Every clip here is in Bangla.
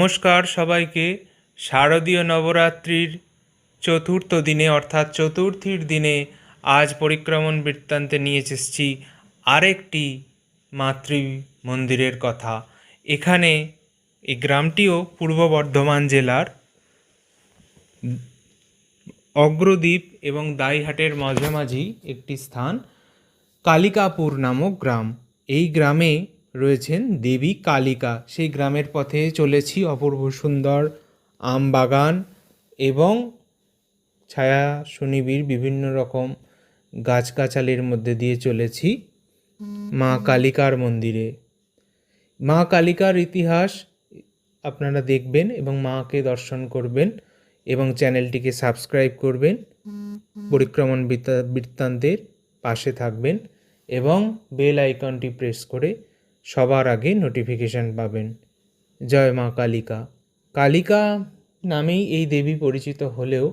নমস্কার সবাইকে। শারদীয় নবরাত্রির চতুর্থ দিনে অর্থাৎ চতুর্থীর দিনে আজ পরিক্রমণ বৃত্তান্তে নিয়ে এসেছি আরেকটি মাতৃ মন্দিরের কথা। এখানে এই গ্রামটিও পূর্ব বর্ধমান জেলার অগ্রদ্বীপ এবং দাইহাটের মাঝামাঝি একটি স্থান কালিকাপুর নামক গ্রাম। এই গ্রামে রয়েছেন দেবী কালিকা। সেই গ্রামের পথে চলেছি অপূর্ব সুন্দর আম বাগান এবং ছায়া সুনিবিড় বিভিন্ন রকম গাছগাছালির মধ্যে দিয়ে চলেছি মা কালিকার মন্দিরে। মা কালিকার ইতিহাস আপনারা দেখবেন এবং মাকে দর্শন করবেন এবং চ্যানেলটিকে সাবস্ক্রাইব করবেন। পরিক্রমণ বৃত্তা- বৃত্তান্তের পাশে থাকবেন এবং বেল আইকনটি প্রেস করে সবার আগে নোটিফিকেশন পাবেন। জয় মা কালিকা। কালিকা নামেই এই দেবী পরিচিত হলেও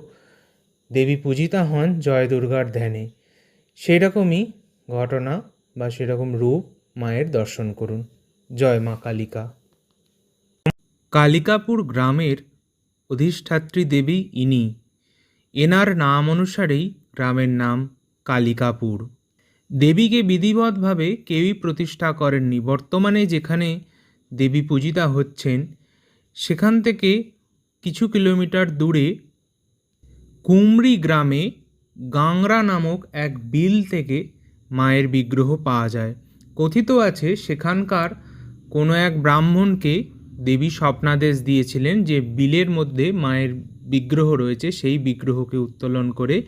দেবী পূজিতা হন জয় দুর্গার ধ্যানে। সেরকমই ঘটনা বা সেরকম রূপ মায়ের দর্শন করুন। জয় মা কালিকা। কালিকাপুর গ্রামের অধিষ্ঠাত্রী দেবী ইনি। এনার নাম অনুসারেই গ্রামের নাম কালিকাপুর। দেবীকে বিধিবৎভাবে কেউই প্রতিষ্ঠা করেননি। বর্তমানে যেখানে দেবী পূজিতা হচ্ছেন, সেখান থেকে কিছু কিলোমিটার দূরে কুমড়ি গ্রামে গাংরা নামক এক বিল থেকে মায়ের বিগ্রহ পাওয়া যায়। কথিত আছে, সেখানকার কোনো এক ব্রাহ্মণকে দেবী স্বপ্নাদেশ দিয়েছিলেন যে বিলের মধ্যে মায়ের বিগ্রহ রয়েছে, সেই বিগ্রহকে উত্তোলন করে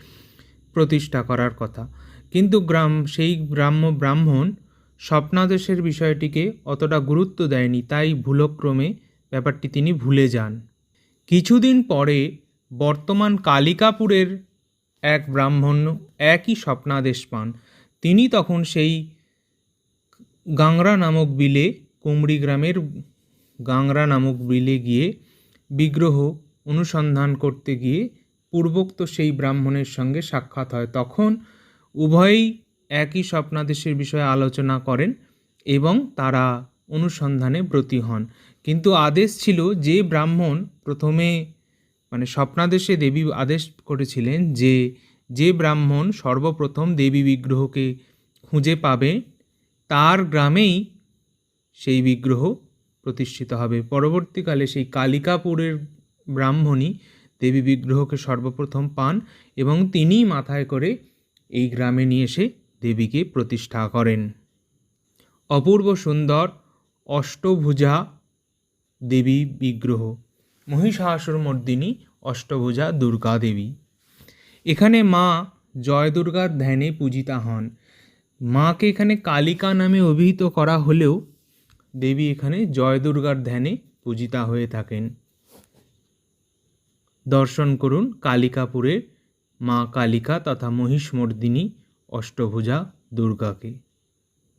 প্রতিষ্ঠা করার কথা। কিন্তু গ্রাম, সেই গ্রাম্য ব্রাহ্মণ স্বপ্নাদেশের বিষয়টিকে অতটা গুরুত্ব দেয়নি, তাই ভুলক্রমে ব্যাপারটি তিনি ভুলে যান। কিছুদিন পরে বর্তমান কালিকাপুরের এক ব্রাহ্মণ একই স্বপ্নাদেশ পান। তিনি তখন সেই গাংরা নামক বিলে, কুমড়ি গ্রামের গাংরা নামক বিলে গিয়ে বিগ্রহ অনুসন্ধান করতে গিয়ে পূর্বোক্ত সেই ব্রাহ্মণের সঙ্গে সাক্ষাৎ হয়। তখন উভয়ই একই স্বপ্নাদেশের বিষয়ে আলোচনা করেন এবং তারা অনুসন্ধানে ব্রতী হন। কিন্তু আদেশ ছিল যে ব্রাহ্মণ প্রথমে মানে স্বপ্নাদেশে দেবী আদেশ করেছিলেন যে যে ব্রাহ্মণ সর্বপ্রথম দেবী বিগ্রহকে খুঁজে পাবে, তার গ্রামেই সেই বিগ্রহ প্রতিষ্ঠিত হবে। পরবর্তীকালে সেই কালিকাপুরের ব্রাহ্মণই দেবী বিগ্রহকে সর্বপ্রথম পান এবং তিনিই মাথায় করে এই গ্রামে নিয়ে এসে দেবীকে প্রতিষ্ঠা করেন। অপূর্ব সুন্দর অষ্টভুজা দেবী বিগ্রহ মহিষাসুর মর্দিনী অষ্টভুজা দুর্গা দেবী। এখানে মা জয় দুর্গার ধ্যানে পূজিতা হন। মাকে এখানে কালিকা নামে অভিহিত করা হলেও দেবী এখানে জয় দুর্গার ধ্যানে পূজিতা হয়ে থাকেন। দর্শন করুন কালিকাপুরে মা কালিকা তথা মহিষমর্দিনী অষ্টভুজা দুর্গাকে।